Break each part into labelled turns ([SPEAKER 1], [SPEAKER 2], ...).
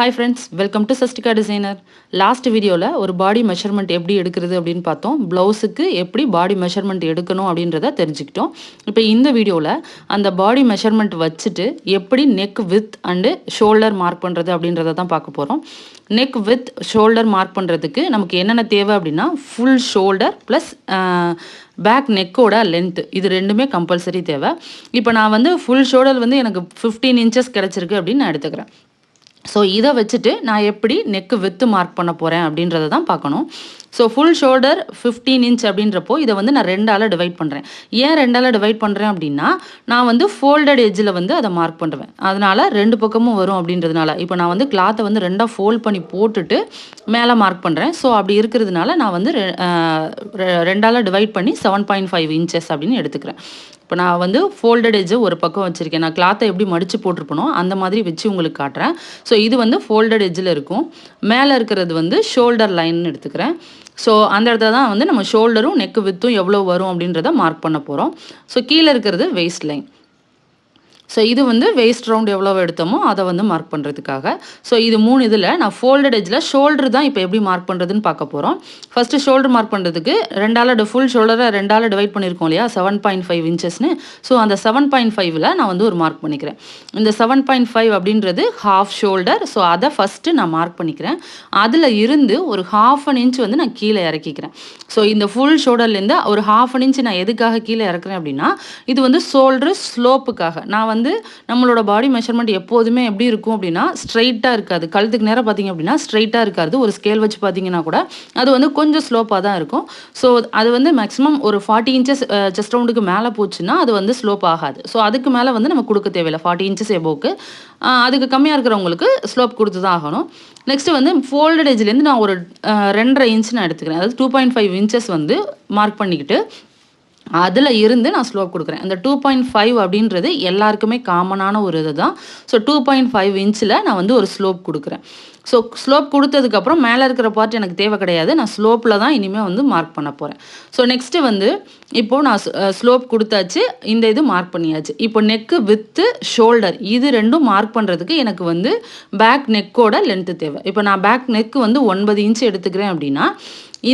[SPEAKER 1] Hi friends welcome to Sastika designer last வீடியோவில் ஒரு பாடி measurement எப்படி எடுக்கிறது அப்படின்னு பார்த்தோம். ப்ளவுஸுக்கு எப்படி பாடி மெஷர்மெண்ட் எடுக்கணும் அப்படின்றத தெரிஞ்சுக்கிட்டோம். இப்போ இந்த வீடியோவில் அந்த பாடி மெஷர்மெண்ட் வச்சுட்டு எப்படி neck width and shoulder mark பண்ணுறது அப்படின்றத தான் பார்க்க போகிறோம் நெக் வித் ஷோல்டர் மார்க் பண்ணுறதுக்கு நமக்கு என்னென்ன தேவை அப்படின்னா ஃபுல் ஷோல்டர் ப்ளஸ் பேக் நெக்கோட லென்த்து இது ரெண்டுமே கம்பல்சரி தேவை. இப்போ நான் வந்து ஃபுல் ஷோல்டர் வந்து எனக்கு ஃபிஃப்டீன் இன்ச்சஸ் கிடச்சிருக்கு அப்படின்னு நான் எடுத்துக்கிறேன். ஸோ இதை வச்சுட்டு நான் எப்படி நெக்கு வித்து மார்க் பண்ண போகிறேன் அப்படின்றத தான் பார்க்கணும். So full shoulder fifteen inch அப்படின்றப்போ இதை வந்து நான் ரெண்டால் டிவைட் பண்ணுறேன் ஏன் ரெண்டால் டிவைட் பண்ணுறேன் அப்படின்னா நான் வந்து ஃபோல்டட் எஜ்ஜில் வந்து அதை மார்க் பண்ணுவேன். அதனால் ரெண்டு பக்கமும் வரும் அப்படின்றதுனால. இப்போ நான் வந்து கிளாத்தை வந்து ரெண்டாக ஃபோல்ட் பண்ணி போட்டுட்டு மேலே மார்க் பண்ணுறேன் ஸோ அப்படி இருக்கிறதுனால நான் வந்து ரெ- ரெ- ரெண்டால் டிவைட் பண்ணி செவன் பாயிண்ட் ஃபைவ் இன்ச்சஸ் அப்படின்னு எடுத்துக்கிறேன். இப்போ நான் வந்து ஃபோல்டட் எஜ்ஜு ஒரு பக்கம் வச்சுருக்கேன். நான் கிளாத்தை எப்படி மடித்து போட்டிருப்பனோ அந்த மாதிரி வச்சு உங்களுக்கு காட்டுறேன். ஸோ இது வந்து ஃபோல்டட் எஜ்ஜில் இருக்கும். மேலே இருக்கிறது வந்து ஷோல்டர் லைன் எடுத்துக்கிறேன். ஸோ அந்த இடத்துல தான் வந்து நம்ம ஷோல்டரும் நெக்கு வித்தும் எவ்வளோ வரும் அப்படின்றத மார்க் பண்ண போகிறோம் ஸோ கீழே இருக்கிறது வெயிஸ்ட் லைன் ஸோ இது வந்து வேஸ்ட் ரவுண்ட் எவ்வளோ எடுத்தோமோ அதை வந்து மார்க் பண்ணுறதுக்காக ஸோ இது மூணு இதில் நான் ஃபோல்டட் எஜ்ஜில் ஷோல்டர் தான் இப்போ எப்படி மார்க் பண்ணுறதுன்னு பார்க்க போகிறோம் ஃபஸ்ட்டு ஷோல்டர் மார்க் பண்ணுறதுக்கு ரெண்டால் ஃபுல் ஷோல்டரை ரெண்டால் டிவைட் பண்ணியிருக்கோம் இல்லையா? செவன் பாயிண்ட் ஃபைவ் இன்ச்சஸ்னு ஸோ அந்த செவன் பாயிண்ட் ஃபைவ்ல நான் வந்து ஒரு மார்க் பண்ணிக்கிறேன். இந்த செவன் பாயிண்ட் ஃபைவ் அப்படின்றது ஹாஃப் ஷோல்டர் ஸோ அதை ஃபஸ்ட்டு நான் மார்க் பண்ணிக்கிறேன். அதில் இருந்து ஒரு ஹாஃப் அன் இன்ச் வந்து நான் கீழே இறக்கிக்கிறேன். ஸோ இந்த ஃபுல் ஷோல்டர்லேருந்து ஒரு ஹாஃப் அன் இன்ச் நான் எதுக்காக கீழே இறக்குறேன் அப்படின்னா இது வந்து ஷோல்டர் ஸ்லோப்புக்காக நான் வந்து வந்து நம்மளோட பாடி மெஷர்மெண்ட் எப்போதுமே எப்படி இருக்கும் அப்படின்னா ஸ்ட்ரைட்டாக இருக்காது. கழுத்துக்கு நேரம் பார்த்தீங்க அப்படின்னா ஸ்ட்ரைட்டாக இருக்காது. ஒரு ஸ்கேல் வச்சு பார்த்தீங்கன்னா கூட அது வந்து கொஞ்சம் ஸ்லோப்பாக தான் இருக்கும். ஸோ அது வந்து மேக்ஸிமம் ஒரு ஃபார்ட்டி இன்ச்சஸ் செஸ்ட் ரவுண்டுக்கு மேலே போச்சுன்னா அது வந்து ஸ்லோப் ஆகாது. ஸோ அதுக்கு மேலே வந்து நம்ம கொடுக்க தேவையில்லை. ஃபார்ட்டி இன்ச்சஸ் எபோக்கு அதுக்கு கம்மியாக இருக்கிறவங்களுக்கு ஸ்லோப் கொடுத்து தான் ஆகணும். நெக்ஸ்ட்டு வந்து ஃபோல்டட் ஏஜ்லேருந்து நான் ஒரு ரெண்டரை இன்ச் நான் எடுத்துக்கிறேன். அதாவது டூ பாயிண்ட் ஃபைவ் இன்ச்சஸ் வந்து மார்க் பண்ணிக்கிட்டு அதில் இருந்து நான் ஸ்லோப் கொடுக்குறேன். அந்த டூ பாயிண்ட் ஃபைவ் அப்படின்றது எல்லாருக்குமே காமனான ஒரு இது தான் ஸோ டூ பாயிண்ட் ஃபைவ் இன்ச்சில் நான் வந்து ஒரு ஸ்லோப் கொடுக்குறேன். ஸோ ஸ்லோப் கொடுத்ததுக்கப்புறம் மேலே இருக்கிற பார்ட் எனக்கு தேவை கிடையாது. நான் ஸ்லோப்பில் தான் இனிமேல் வந்து மார்க் பண்ண போகிறேன் ஸோ நெக்ஸ்ட்டு வந்து இப்போது நான் ஸ்லோப் கொடுத்தாச்சு. இந்த இது மார்க் பண்ணியாச்சு. இப்போ நெக்கு வித்து ஷோல்டர் இது ரெண்டும் மார்க் பண்ணுறதுக்கு எனக்கு வந்து பேக் நெக்கோட லென்த்து தேவை. இப்போ நான் பேக் நெக்கு வந்து ஒன்பது இன்ச் எடுத்துக்கிறேன் அப்படின்னா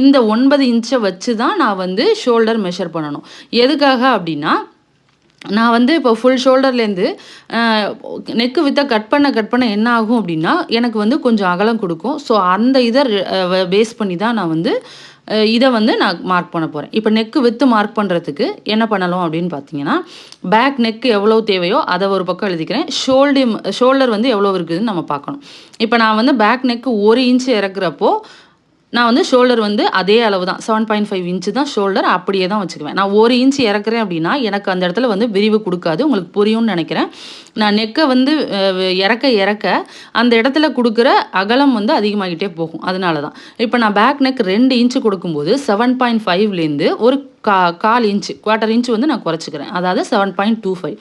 [SPEAKER 1] இந்த ஒன்பது இன்ச்சை வச்சு தான் நான் வந்து ஷோல்டர் மெஷர் பண்ணணும். எதுக்காக அப்படின்னா நான் வந்து இப்போ ஃபுல் ஷோல்டர்லேருந்து நெக்கு வித்த கட் பண்ண கட் பண்ண என்ன ஆகும் அப்படின்னா எனக்கு வந்து கொஞ்சம் அகலம் கொடுக்கும். ஸோ அந்த இதை பேஸ் பண்ணி தான் நான் வந்து இதை வந்து நான் மார்க் பண்ண போகிறேன் இப்போ நெக்கு வித்து மார்க் பண்ணுறதுக்கு என்ன பண்ணலாம் அப்படின்னு பார்த்தீங்கன்னா பேக் நெக்கு எவ்வளோ தேவையோ அதை ஒரு பக்கம் எழுதிக்கிறேன். ஷோல்டு ஷோல்டர் வந்து எவ்வளோ இருக்குதுன்னு நம்ம பார்க்கணும். இப்போ நான் வந்து பேக் நெக்கு ஒரு இன்ச்சு இறக்குறப்போ நான் வந்து ஷோல்டர் வந்து அதே அளவு தான் செவன் பாயிண்ட் ஃபைவ் இன்ச்சு தான் ஷோல்டர் அப்படியே தான் வச்சுக்குவேன். நான் ஒரு இன்ச் இறக்குறேன் அப்படின்னா எனக்கு அந்த இடத்துல வந்து விரிவு கொடுக்காது. உங்களுக்கு புரியும்னு நினைக்கிறேன். நான் நெக்கை வந்து இறக்க இறக்க அந்த இடத்துல கொடுக்குற அகலம் வந்து அதிகமாகிட்டே போகும். அதனால தான் இப்போ நான் பேக் நெக் ரெண்டு இன்ச்சு கொடுக்கும்போது செவன் பாயிண்ட் ஃபைவ்லேருந்து ஒரு கா கால் இன்ச்சு குவார்ட்டர் இன்ச்சு வந்து நான் குறைச்சிக்கிறேன். அதாவது செவன் பாயிண்ட் டூ ஃபைவ்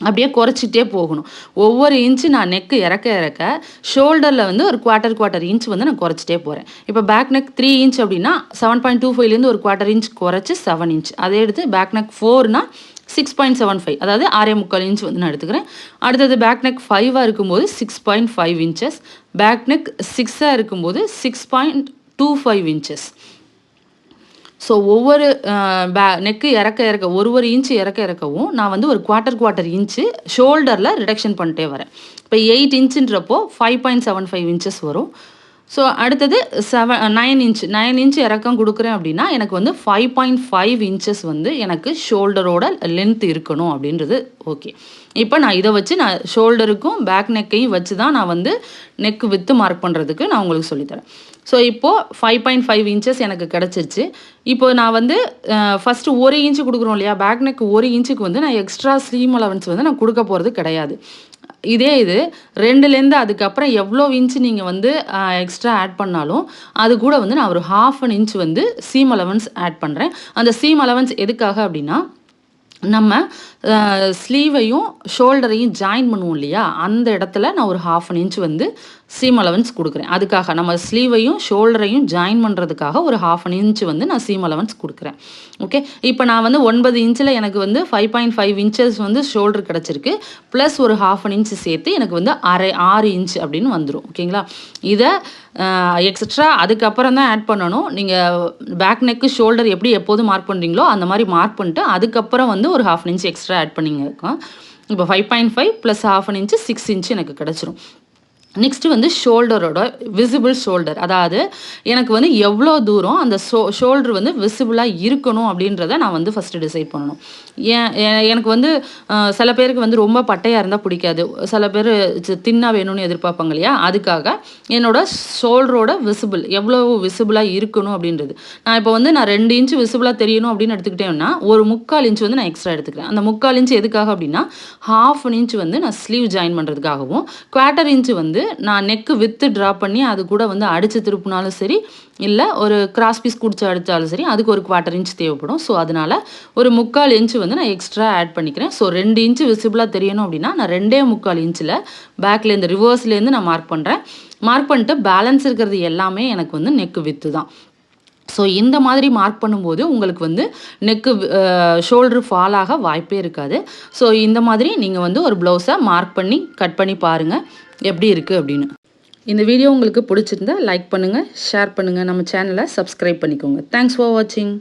[SPEAKER 1] அப்படியே குறைச்சிட்டே போகணும். ஒவ்வொரு இன்ச்சு நான் நெக்கு இறக்க இறக்க ஷோல்டரில் வந்து ஒரு குவார்ட்டர் குவார்ட்டர் இன்ச் வந்து நான் குறைச்சிட்டே போகிறேன் இப்போ பேக் நெக் த்ரீ இன்ச் அப்படின்னா செவன் பாயிண்ட் டூ ஃபைவ்லேருந்து ஒரு குவார்ட்டர் இன்ச் குறைச்சி செவன் இன்ச் அதே எடுத்து பேக் நெக் ஃபோர்னா சிக்ஸ் பாயிண்ட் செவன் ஃபைவ் அதாவது ஆறே முக்கால் இன்ச் வந்து நான் எடுத்துக்கிறேன். அடுத்தது பேக் நெக் ஃபைவாக இருக்கும்போது six point five inches back neck சிக்ஸாக இருக்கும்போது six point two five inches so ஒவ்வொரு பே நெக்கு இறக்க இறக்க ஒரு ஒரு இன்ச்சு இறக்க இறக்கவும் நான் வந்து ஒரு குவார்ட்டர் குவார்ட்டர் இன்ச்சு ஷோல்டரில் ரிடக்ஷன் பண்ணிட்டே வரேன். இப்போ eight இன்ச்சுன்றப்போ five point seven five inches வரும். ஸோ அடுத்தது seven nine inch nine inch இறக்கம் கொடுக்குறேன் அப்படின்னா எனக்கு வந்து ஃபைவ் பாயிண்ட் ஃபைவ் இன்ச்சஸ் வந்து எனக்கு ஷோல்டரோட லென்த் இருக்கணும் அப்படின்றது. ஓகே இப்போ நான் இதை வச்சு நான் ஷோல்டருக்கும் பேக் நெக்கையும் வச்சு தான் நான் வந்து நெக் வித்து மார்க் பண்ணுறதுக்கு நான் உங்களுக்கு சொல்லித்தரேன் ஸோ இப்போது ஃபைவ் பாயிண்ட் ஃபைவ் இன்ச்சஸ் எனக்கு கிடச்சிருச்சு. இப்போ நான் வந்து uh, ஃபஸ்ட்டு ஒரு இன்ச்சு கொடுக்குறோம் இல்லையா? பேக் நெக் ஒரு இன்ச்சுக்கு வந்து நான் எக்ஸ்ட்ரா ஸ்லீம் அலவன்ஸ் வந்து நான் கொடுக்க போகிறது கிடையாது. இதே இது ரெண்டுலேருந்து அதுக்கப்புறம் எவ்வளோ இன்ச்சு நீங்கள் வந்து எக்ஸ்ட்ரா ஆட் பண்ணாலும் அது கூட வந்து நான் ஒரு ஹாஃப் அன் இன்ச் வந்து சீம் அலவன்ஸ் ஆட் பண்ணுறேன் அந்த சீம் அலவன்ஸ் எதுக்காக அப்படின்னா நம்ம ஸ்லீவையும் ஷோல்டரையும் ஜாயின் பண்ணுவோம் இல்லையா? அந்த இடத்துல நான் ஒரு ஹாஃப் அன் இன்ச் வந்து சீம் அலவன்ஸ் கொடுக்குறேன். அதுக்காக நம்ம ஸ்லீவையும் ஷோல்டரையும் ஜாயின் பண்ணுறதுக்காக ஒரு ஹாஃப் அன் இன்ச் வந்து நான் சீம் அலவன்ஸ் கொடுக்குறேன். ஓகே இப்போ நான் வந்து ஒன்பது இன்ச்சில் எனக்கு வந்து ஃபைவ் பாயிண்ட் ஃபைவ் இன்ச்சஸ் வந்து ஷோல்டர் கிடச்சிருக்கு. ப்ளஸ் ஒரு ஹாஃப் அன் இன்ச் சேர்த்து எனக்கு வந்து அரை ஆறு இன்ச் அப்படின்னு வந்துடும் ஓகேங்களா இதை எக்ஸட்ரா அதுக்கப்புறம் தான் ஆட் பண்ணணும். நீங்கள் பேக் நெக்கு ஷோல்டர் எப்படி எப்போதும் மார்க் பண்ணுறீங்களோ அந்த மாதிரி மார்க் பண்ணிட்டு அதுக்கப்புறம் வந்து ஒரு ஹாஃப் இன்ச் எக்ஸ்ட்ரா ஆட் பண்ணிங்க. இப்போ five point five plus half an inch six inch எனக்கு கிடச்சிரும். நெக்ஸ்ட்டு வந்து ஷோல்டரோட விசிபிள் ஷோல்டர் அதாவது எனக்கு வந்து எவ்வளோ தூரம் அந்த ஷோ ஷோல்டர் வந்து விசிபிளாக இருக்கணும் அப்படின்றத நான் வந்து ஃபஸ்ட்டு டிசைட் பண்ணணும். ஏன் எனக்கு வந்து சில பேருக்கு வந்து ரொம்ப பட்டையாக இருந்தால் பிடிக்காது. சில பேர் தின்னாக வேணும்னு எதிர்பார்ப்பாங்க இல்லையா? அதுக்காக என்னோடய ஷோல்டரோட விசிபிள் எவ்வளோ விசிபிளாக இருக்கணும் அப்படின்றது. நான் இப்போ வந்து நான் ரெண்டு இன்ச்சு விசிபிளாக தெரியணும் அப்படின்னு எடுத்துக்கிட்டேன்னா ஒரு முக்கால் இன்ச் வந்து நான் எக்ஸ்ட்ரா எடுத்துக்கிறேன். அந்த முக்கால் இன்ச்சு எதுக்காக அப்படின்னா ஹாஃப் அன் இன்ச் வந்து நான் ஸ்லீவ் ஜாயின் பண்ணுறதுக்காகவும் குவார்ட்டர் இன்ச் வந்து நான் நெக்கு வித்து ட்ரா பண்ணி அது கூட வந்து அடித்து திருப்பினாலும் சரி இல்லை ஒரு கிராஸ் பீஸ் குடிச்சு அடித்தாலும் சரி அதுக்கு ஒரு குவார்ட்டர் இன்ச் தேவைப்படும். ஸோ அதனால் ஒரு முக்கால் இன்ச் வந்து நான் எக்ஸ்ட்ரா ஆட் பண்ணிக்கிறேன். ஸோ ரெண்டு இன்ச்சு விசிபிளாக தெரியணும் அப்படின்னா நான் ரெண்டே முக்கால் இன்ச்சில் பேக்லேருந்து ரிவர்ஸ்லேருந்து நான் மார்க் பண்ணுறேன் மார்க் பண்ணிட்டு பேலன்ஸ் இருக்கிறது எல்லாமே எனக்கு வந்து நெக்கு வித்து தான். ஸோ இந்த மாதிரி மார்க் பண்ணும்போது உங்களுக்கு வந்து நெக்கு ஷோல்டர் ஃபால் ஆக வாய்ப்பே இருக்காது. ஸோ இந்த மாதிரி நீங்கள் வந்து ஒரு ப்ளவுஸை மார்க் பண்ணி கட் பண்ணி பாருங்கள் எப்படி இருக்குது அப்படின்னு. இந்த வீடியோ உங்களுக்கு பிடிச்சிருந்தா லைக் பண்ணுங்கள் ஷேர் பண்ணுங்கள் நம்ம சேனலை சப்ஸ்கிரைப் பண்ணிக்கோங்க. தேங்க்ஸ் ஃபார் வாட்சிங்